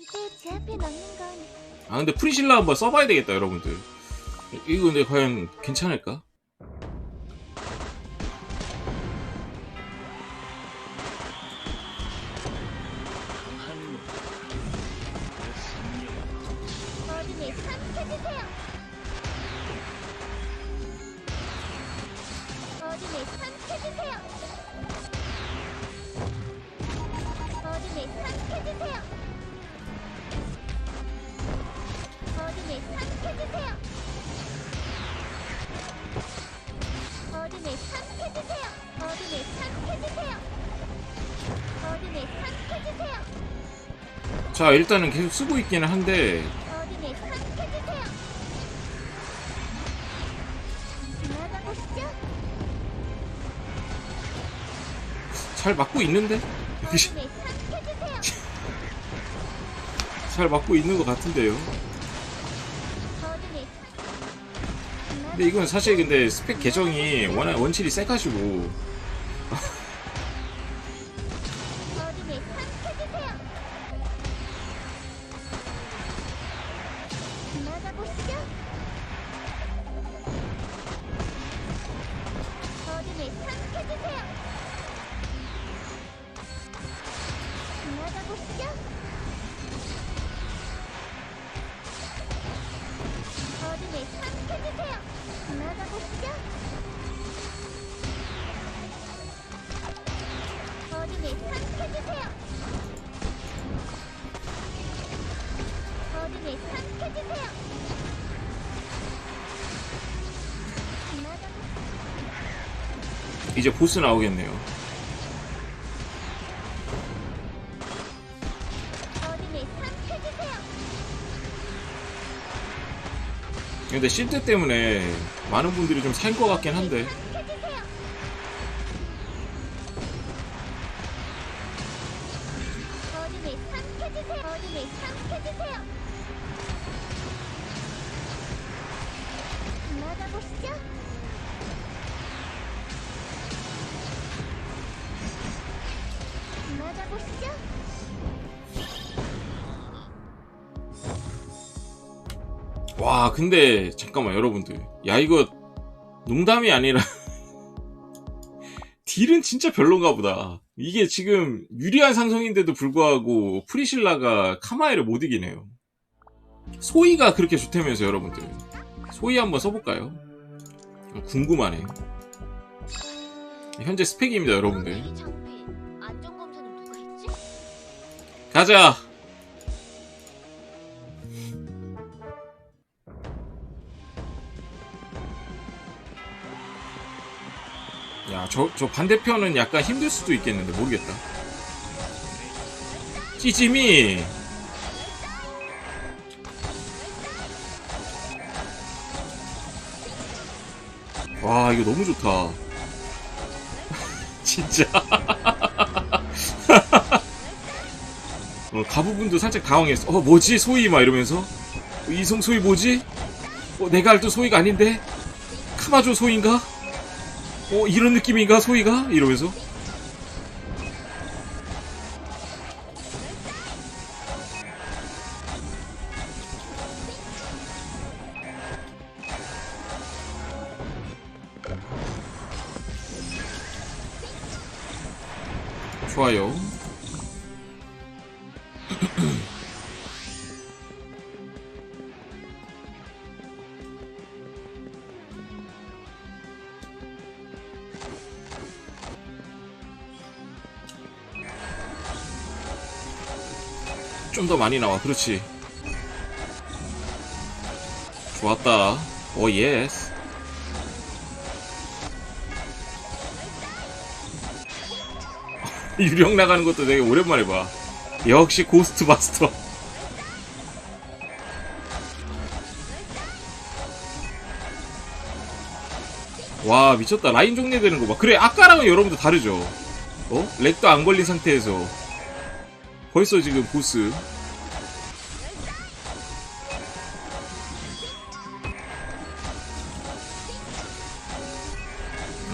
이제 제 앞에 넣는 건 아 근데 프리실라 한번 써봐야 되겠다 여러분들 이거 근데 과연 괜찮을까? 자 일단은 계속 쓰고 있기는 한데. 잘 맞고 있는데? 잘 맞고 있는 것 같은데요 근데 이건 사실 근데 스펙 계정이 워낙 원칠이 세가지고 이제 보스 나오겠네요. 근데 실드 때문에 많은 분들이 좀 살 것 같긴 한데 와 근데 잠깐만 여러분들. 야 이거 농담이 아니라 딜은 진짜 별론가 보다. 이게 지금 유리한 상성인데도 불구하고 프리실라가 카마에를 못 이기네요. 소이가 그렇게 좋다면서 여러분들. 소이 한번 써볼까요? 궁금하네. 현재 스펙입니다 여러분들? 가자 저, 저 반대편은 약간 힘들 수도 있겠는데, 모르겠다. 찌짐이! 와, 이거 너무 좋다. 진짜. 어, 가부분도 살짝 당황했어. 어, 뭐지? 소희? 막 이러면서. 이성 소희 뭐지? 어, 내가 알던 소희가 아닌데? 카마조 소희인가? 어, 이런 느낌인가? 소희가? 이러면서. 좋아요. 좀 더 많이 나와. 그렇지. 좋았다. 오 예스. 유령 나가는 것도 되게 오랜만에 봐. 역시 고스트 마스터. 와 미쳤다 라인 정리되는 거 봐. 그래 아까랑은 여러분들 다르죠. 어? 렉도 안 걸린 상태에서 벌써 지금 보스.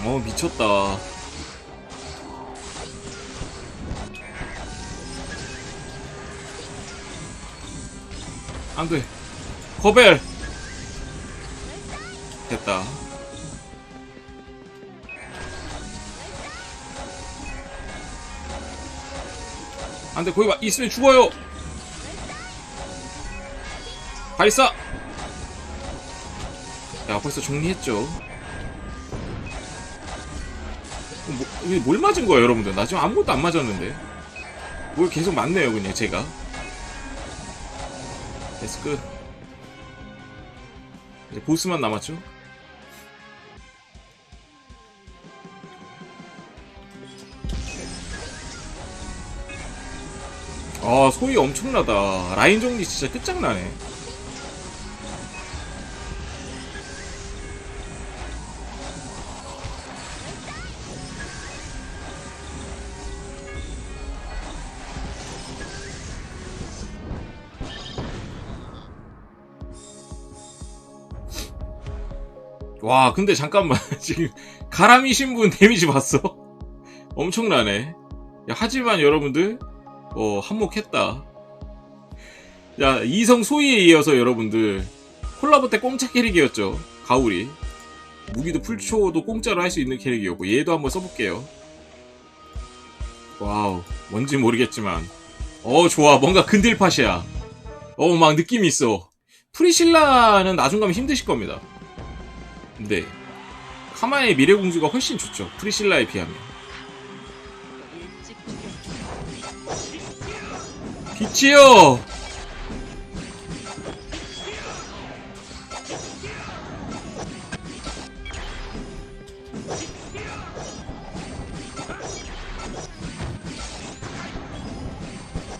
어 미쳤다. 안돼 거벨 안돼 거기 와- 있으면 죽어요. 발사! 야 벌써 정리했죠. 어, 뭐, 뭘 맞은 거야 여러분들? 나 지금 아무것도 안 맞았는데. 뭘 계속 맞네요 그냥 제가. 데스크 이제 보스만 남았죠 아 소위 엄청나다. 라인 정리 진짜 끝장나네. 와 근데 잠깐만. 지금 가람이 신 분 데미지 봤어? 엄청나네. 야, 하지만 여러분들 어 한몫했다. 야 이성 소희에 이어서 여러분들 콜라보 때 공짜 캐릭이었죠. 가오리. 무기도 풀초도 공짜로 할 수 있는 캐릭이었고 얘도 한번 써볼게요. 와우 뭔지 모르겠지만. 어 좋아. 뭔가 근딜팟이야. 어 막 느낌이 있어. 프리실라는 나중 가면 힘드실 겁니다. 네. 카마의 미래공주가 훨씬 좋죠. 프리실라에 비하면. 빛이요!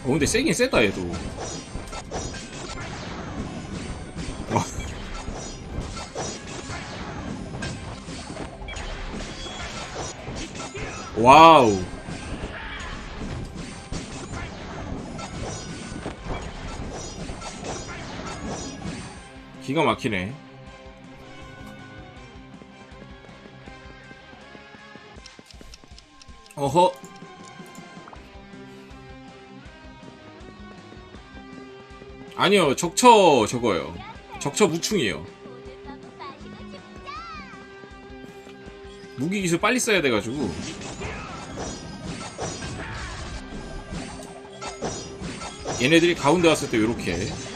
어, 근데 세긴 세다, 얘도. 와. 와우. 기가 막히네. 어허. 아니요, 적처 저거요. 적처 싶다. 무기 기술 빨리 써야 돼가지고. 얘네들이 가운데 왔을 때 요렇게.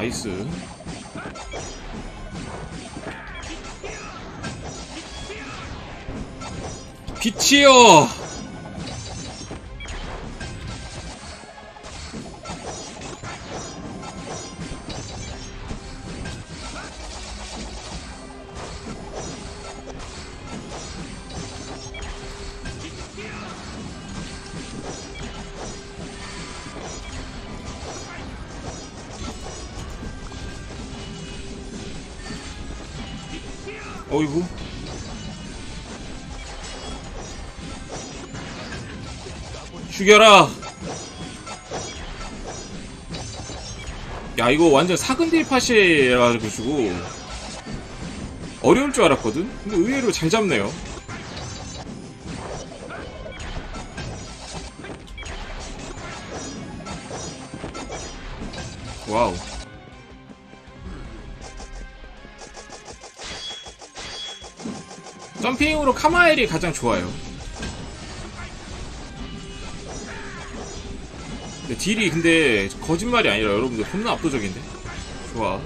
나이스. 빛이요! 어이구. 죽여라! 야, 이거 완전 사근딜 팟이라가지고, 어려울 줄 알았거든? 근데 의외로 잘 잡네요. 점핑으로 카마엘이 가장 좋아요. 근데 딜이 근데 거짓말이 아니라 여러분들 겁나 압도적인데? 좋아.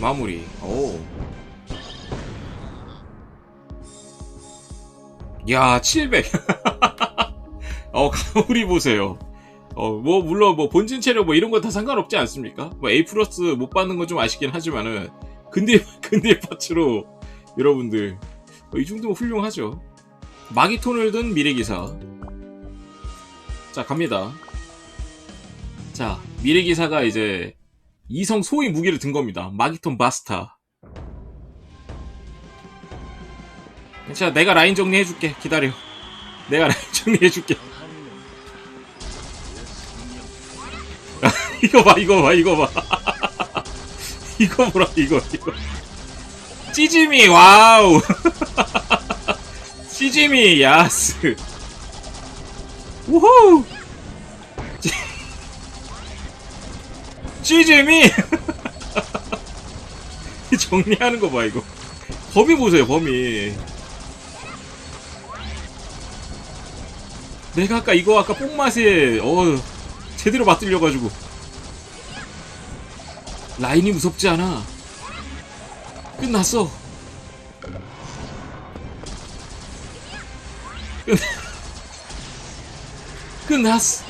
마무리. 오. 야, 700. 어, 가오리 보세요. 어, 뭐, 물론, 뭐, 본진 체력 뭐, 이런 건다 상관없지 않습니까? 뭐, A 플러스 못 받는 건 좀 아쉽긴 하지만은, 근딜, 근딜 파츠로, 여러분들, 어, 이 정도면 훌륭하죠. 마기톤을 든 미래기사. 자, 갑니다. 자, 미래기사가 이제 이성 소위 무기를 든 겁니다. 마기톤 바스타. 괜찮아, 내가 라인 정리해줄게. 기다려. 내가 라인 정리해줄게. 이거 봐, 이거 봐, 이거 봐. 이거 보라, 이거, 이거. 찌짐이, 와우. 찌짐이, 야스. 우후! 찌- 찌짐이! 정리하는 거 봐, 이거. 범위 보세요, 범위. 내가 아까 이거 아까 뽕맛에, 어 제대로 맞들려가지고. 라인이 무섭지 않아. 끝났어. 끝, 끝났어.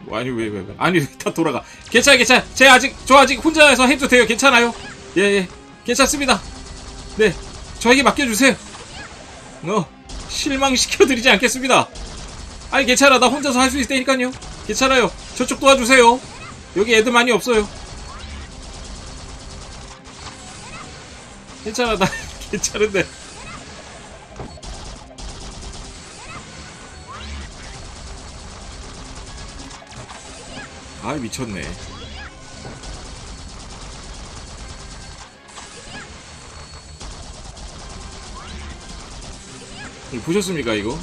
뭐, 아니 왜왜 왜, 아니 다 돌아가. 괜찮아 괜찮아. 제 아직 저 아직 혼자서 해도 돼요. 괜찮아요. 예예. 괜찮습니다. 네 저에게 맡겨주세요. 어 실망시켜드리지 않겠습니다. 아니 괜찮아. 나 혼자서 할 수 있을 테니까요. 괜찮아요. 저쪽 도와주세요. 여기 애들 많이 없어요. 괜찮아. 나 괜찮은데. 아 미쳤네 보셨습니까 이거?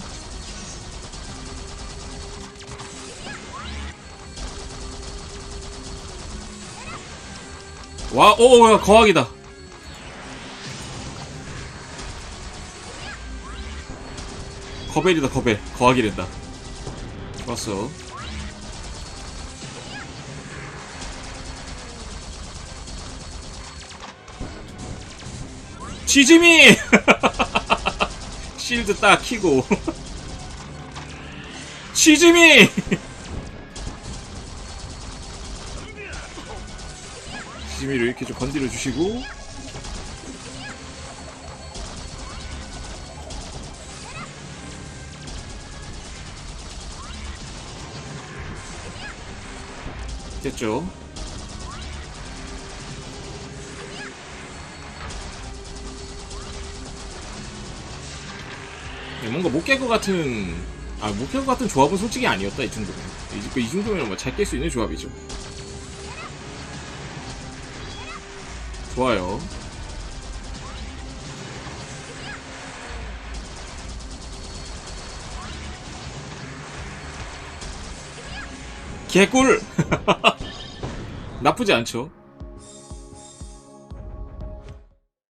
와, 오, 야, 거학이다. 거벨이다, 거벨. 거학이랜다. 좋았어. 지짐이! 실드 딱 키고. 지짐이! 지짐이를 이렇게 좀 건드려 주시고. 됐죠? 뭔가 못 깰 것 같은 아 못 깰 것 같은 조합은 솔직히 아니었다 이 정도면. 이, 이 정도면 뭐잘 깰 수 있는 조합이죠. 좋아요. 개꿀! 나쁘지 않죠